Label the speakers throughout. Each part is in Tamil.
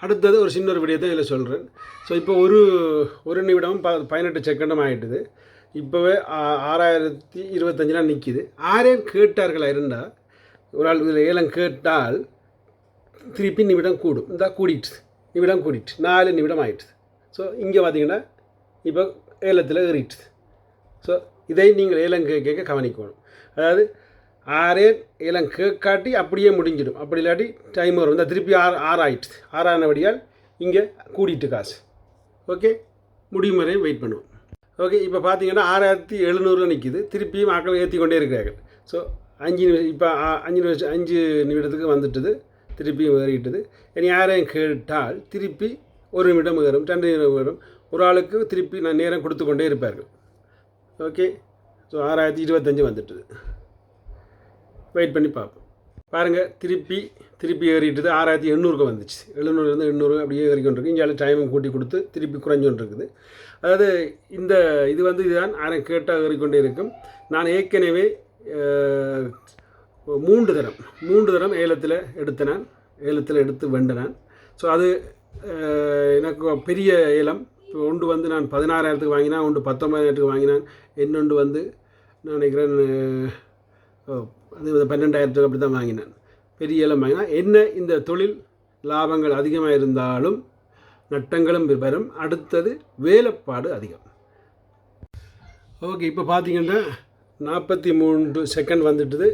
Speaker 1: அடுத்தது ஒரு சின்ன ஒரு விடயத்தை இதில் சொல்கிறேன். ஸோ இப்போ ஒரு ஒரு நிமிடம் ப பதினெட்டு செகண்டும் ஆகிட்டுது இப்போவே ஆ- ஆறாயிரத்தி இருபத்தஞ்சிலாம் நிற்கிது. ஆறேன் கேட்டார்களா இருந்தால் ஒரு ஆள் இதில் ஏலம் கேட்டால் திருப்பி நிமிடம் கூடும். இந்த கூடிட்டு நிமிடம் கூடிட்டு நாலு நிமிடம் ஆகிட்டுது ஸோ இங்கே பார்த்தீங்கன்னா இப்போ ஏலத்தில் ஏறிட்டுது. ஸோ இதை நீங்கள் ஏலம் கே- கேட்க கவனிக்கணும். அதாவது ஆறே இளம் கேட்காட்டி அப்படியே முடிஞ்சிடும். அப்படி இல்லாட்டி டைம் வரும். இந்த திருப்பி ஆறு ஆறு ஆயிடுச்சு. ஆறானபடியால் இங்கே கூடிட்டு காசு. ஓகே முடியும் வரையும் வெயிட் பண்ணுவோம். ஓகே இப்போ பார்த்தீங்கன்னா ஆறாயிரத்தி எழுநூறுல நிற்கிது திருப்பியும் மக்கள் ஏற்றி கொண்டே இருக்கிறார்கள். ஸோ அஞ்சு நிமிஷம் இப்போ அஞ்சு நிமிஷம் அஞ்சு நிமிடத்துக்கு வந்துட்டுது. திருப்பியும் ஏறிட்டுது. இனி யாரையும் கேட்டால் திருப்பி ஒரு நிமிடம் ஏறும் ரெண்டு நிமிடம் ஏறும். ஒரு ஆளுக்கு திருப்பி நான் நேரம் கொடுத்து கொண்டே இருப்பார்கள். ஓகே ஸோ ஆறாயிரத்தி இருபத்தஞ்சு வந்துட்டுது. வெயிட் பண்ணி பார்ப்போம். பாருங்கள் திருப்பி திருப்பி ஏறிட்டுது ஆறாயிரத்தி எண்ணூறுக்கு வந்துச்சு. எழுநூறுலேருந்து எண்ணூறு அப்படியே ஏறிக்கொண்டிருக்கு இங்கே டைமும் கூட்டி கொடுத்து திருப்பி குறைஞ்சோன்ட்ருக்குது அதாவது இந்த இது வந்து இதுதான். ஆயிரம் கேட்டால் ஏறிக்கொண்டே இருக்கும். நான் ஏற்கனவே மூன்று தரம் மூன்று தரம் ஏலத்தில் எடுத்த நான். ஏலத்தில் எடுத்து வெண்டனான் ஸோ அது எனக்கு பெரிய ஏலம். இப்போ ஒன்று வந்து நான் பதினாறாயிரத்துக்கு வாங்கினேன் ஒன்று பத்தொம்பதாயிரத்துக்கு வாங்கினேன். இன்னொன்று வந்து நான் நினைக்கிறேன் அது பன்னெண்டாயிரத்துக்கு அப்படி தான் வாங்கினேன். பெரிய ஏலம் வாங்கினா என்ன இந்த தொழில் லாபங்கள் அதிகமாக இருந்தாலும் நட்டங்களும் வரும் அடுத்தது வேலைப்பாடு அதிகம். ஓகே இப்போ பார்த்தீங்கன்னா நாற்பத்தி மூன்று செகண்ட் வந்துட்டுது.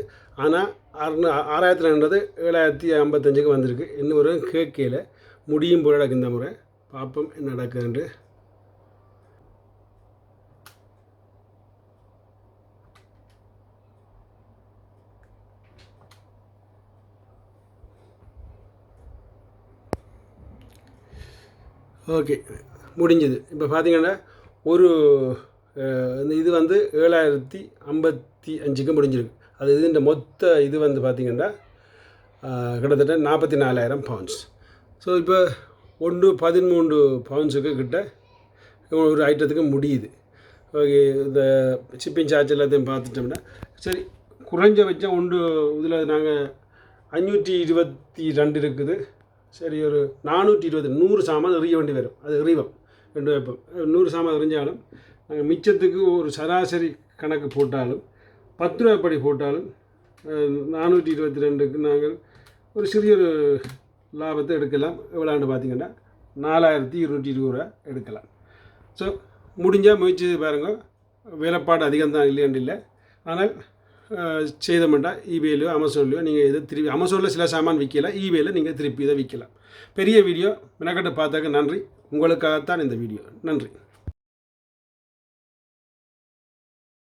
Speaker 1: ஆனால் அறுநூ ஆறாயிரத்தி ரெண்டது ஏழாயிரத்தி ஐம்பத்தஞ்சுக்கு வந்திருக்கு. இன்னும் ஒரு கேட்கல முடியும் போல நடக்கு இந்த முறை. பார்ப்போம் என்ன நடக்குதுன்ட்டு. ஓகே முடிஞ்சது. இப்போ பார்த்தீங்கன்னா ஒரு இந்த இது வந்து ஏழாயிரத்தி ஐம்பத்தி அஞ்சுக்கு முடிஞ்சிருக்கு. அது இதுன்ற மொத்த இது வந்து பார்த்திங்கன்னா கிட்டத்தட்ட நாற்பத்தி நாலாயிரம் பவுண்ட்ஸ் ஸோ இப்போ ஒன்று பதிமூன்று பவுண்ட்ஸுக்கு கிட்ட ஒரு ஐட்டத்துக்கு முடியுது. ஓகே இந்த ஷிப்பிங் சார்ஜ் எல்லாத்தையும் பார்த்துட்டோம்னா சரி குறைஞ்சபட்சம் ஒன்று இதில் நாங்கள் அஞ்சூற்றி இருபத்தி ரெண்டு இருக்குது. சரி ஒரு நானூற்றி இருபது நூறு சாமான் எறிய வேண்டி வரும். அது எறிவோம். ரெண்டு வைப்போம் நூறு சாமான் எறிஞ்சாலும் நாங்கள் மிச்சத்துக்கு ஒரு சராசரி கணக்கு போட்டாலும் பத்து ரூபாய்ப்படி போட்டாலும் நானூற்றி இருபத்தி ரெண்டுக்கு நாங்கள் ஒரு சிறிய ஒரு லாபத்தை எடுக்கலாம். எவ்வளோன்னு பார்த்தீங்கன்னா நாலாயிரத்தி இருநூற்றி இருபது ரூபா எடுக்கலாம். ஸோ முடிஞ்சால் முயற்சி பாருங்கள் பாருங்க. வேலைப்பாடு அதிகம்தான் இல்லையாண்டு இல்லை. ஆனால் செய்தமெண்டா செய்த மாட்டா அமேசான்லையோ நீங்கள் இதை திருப்பி அமேசானில் சில சாமான் விற்கலாம் இபேயில் நீங்கள் திருப்பி இதை விற்கலாம். பெரிய வீடியோ மெனக்கட்டு பார்த்தாக்க நன்றி. உங்களுக்காகத்தான் இந்த வீடியோ. நன்றி.